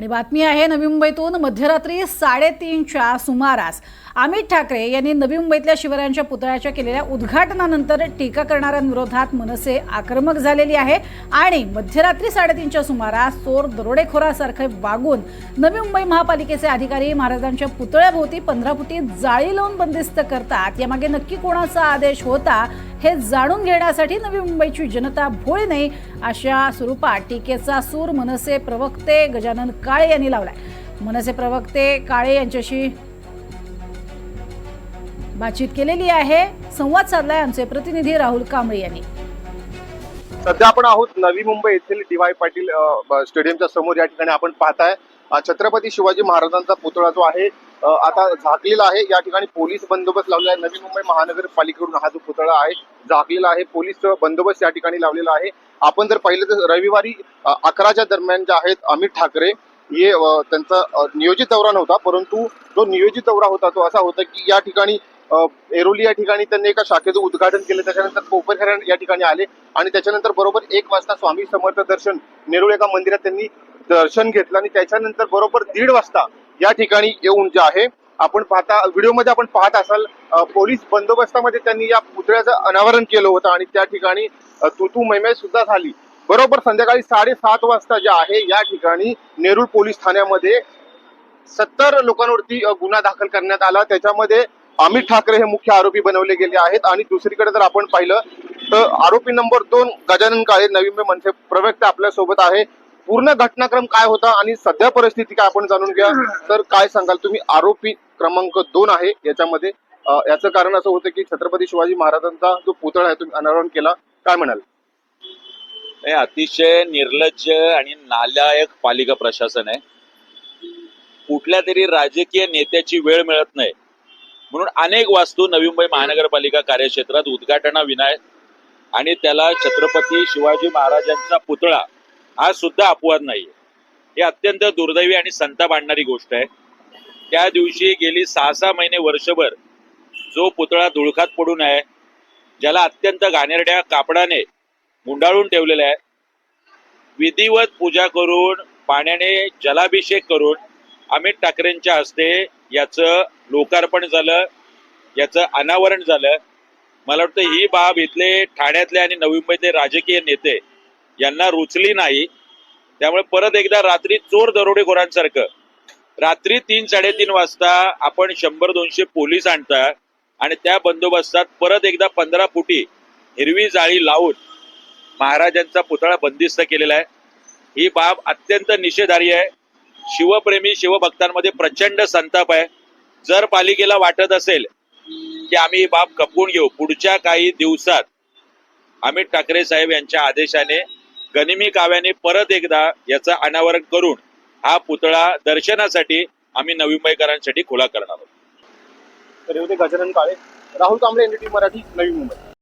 आणि बातमी आहे नवी मुंबईतून मध्यरात्री साडेतीनच्या सुमारास अमित ठाकरे यांनी नवी मुंबईतल्या शिवरायांच्या पुतळ्याच्या केलेल्या उद्घाटनानंतर टीका करणाऱ्यांविरोधात मनसे आक्रमक झालेली आहे आणि मध्यरात्री साडेतीनच्या सुमारास चोर दरोडेखोरासारखे वागून नवी मुंबई महापालिकेचे अधिकारी महाराजांच्या पुतळ्याभोवती पंधरा फुटी जाळी लावून बंदिस्त करतात. यामागे नक्की कोणाचा आदेश होता? हे जाणून घेण्यासाठी नवी मुंबईची जनता भोळी नाही अशा स्वरूपात टीकेचा सूर मनसे प्रवक्ते गजानन काळे यांनी लावलाय. मनसे प्रवक्ते काळे यांच्याशी बातचीत केलेली आहे. संवाद साधलाय आमचे प्रतिनिधी राहुल कांबळे यांनी. सध्या आपण आहोत नवी मुंबई येथील डी वाय पाटील स्टेडियमच्या समोर या ठिकाणी आपण पाहताय. छत्रपती शिवाजी महाराजांचा पुतळा जो आहे आता झाकलेला आहे. या ठिकाणी पोलीस बंदोबस्त लावलेला आहे. नवी मुंबई महानगरपालिकेकडून हा जो पुतळा आहे झाकलेला आहे. पोलीस बंदोबस्त या ठिकाणी लावलेला आहे. आपण जर पाहिलं तर रविवारी अकराच्या दरम्यान जे आहेत अमित ठाकरे हे त्यांचा नियोजित दौरा नव्हता परंतु जो नियोजित दौरा होता तो असा होता की या ठिकाणी एरोली या ठिकाणी त्यांनी एका शाखेचं उद्घाटन केलं. त्याच्यानंतर कोपरखेरण या ठिकाणी आले आणि त्याच्यानंतर बरोबर एक वाजता स्वामी समर्थ दर्शन नेरुळ एका मंदिरात त्यांनी दर्शन घेतलं आणि त्याच्यानंतर बरोबर दीड वाजता या ठिकाणी येऊन जे आहे आपण पाहता व्हिडिओमध्ये आपण पाहत असाल पोलीस बंदोबस्तामध्ये त्यांनी या पुतळ्याचं अनावरण केलं होतं आणि त्या ठिकाणी तुतू मैमे सुद्धा झाली. बरोबर संध्याकाळी साडेसात वाजता जे आहे या ठिकाणी नेरूळ पोलीस ठाण्यामध्ये सत्तर लोकांवरती गुन्हा दाखल करण्यात आला. त्याच्यामध्ये अमित ठाकरे हे मुख्य आरोपी बनवले गेले आहेत. आणि दुसरीकडे जर आपण पाहिलं तर आरोपी नंबर दोन गजानन काळे नवी मुंबई मनसे प्रवक्ते आपल्यासोबत आहे. पूर्ण घटनाक्रम काय होता आणि सध्या परिस्थिती काय आपण जाणून घ्या. तर काय सांगाल तुम्ही? आरोपी क्रमांक दोन आहे याच्यामध्ये. याचं कारण असं होतं की छत्रपती शिवाजी महाराजांचा जो पुतळा आहे तुम्ही अनावरण केला. काय म्हणाल? हे अतिशय निर्लज्ज आणि नालायक पालिका प्रशासन आहे. कुठल्या तरी राजकीय नेत्याची वेळ मिळत नाही. म्हणून अनेक वास्तू नवी मुंबई महानगरपालिका कार्यक्षेत्रात उद्घाटनाविना आहेत आणि त्याला छत्रपती शिवाजी महाराजांचा पुतळा हा सुद्धा अपवाद नाही ही अत्यंत दुर्दैवी आणि संताप आणणारी गोष्ट आहे. त्या दिवशी गेली सहा सहा महिने वर्षभर जो पुतळा धुळखात पडून आहे ज्याला अत्यंत घाणेरड्या कापडाने गुंडाळून ठेवलेला आहे विधिवत पूजा करून पाण्याने जलाभिषेक करून अमित ठाकरेंच्या हस्ते याचं लोकार्पण झालं याचं अनावरण झालं. मला वाटतं ही बाब इथले ठाण्यातले आणि नवी मुंबईतले राजकीय नेते यांना रुचली नाही. त्यामुळे परत एकदा रात्री चोर दरोडेखोरांसारखं. रात्री तीन साडेतीन वाजता आपण शंभर दोनशे पोलीस आणता आणि त्या बंदोबस्तात परत एकदा पंधरा फुटी हिरवी जाळी लावून महाराजांचा पुतळा बंदिस्त केलेला आहे. ही बाब अत्यंत निषेधारी आहे. शिवप्रेमी शिवभक्तांमध्ये प्रचंड संताप आहे. जर पालिकेला वाटत असेल की आम्ही ही बाब खपवून घेऊ पुढच्या काही दिवसात अमित ठाकरे साहेब यांच्या आदेशाने गनिमी काव्याने परत एकदा याचं अनावरण करून हा पुतळा दर्शनासाठी आम्ही नवी मुंबईकरांसाठी खुला करणार आहोत. गजानन काळे. राहुल कांबळे एनडीटी मराठी नवी मुंबई.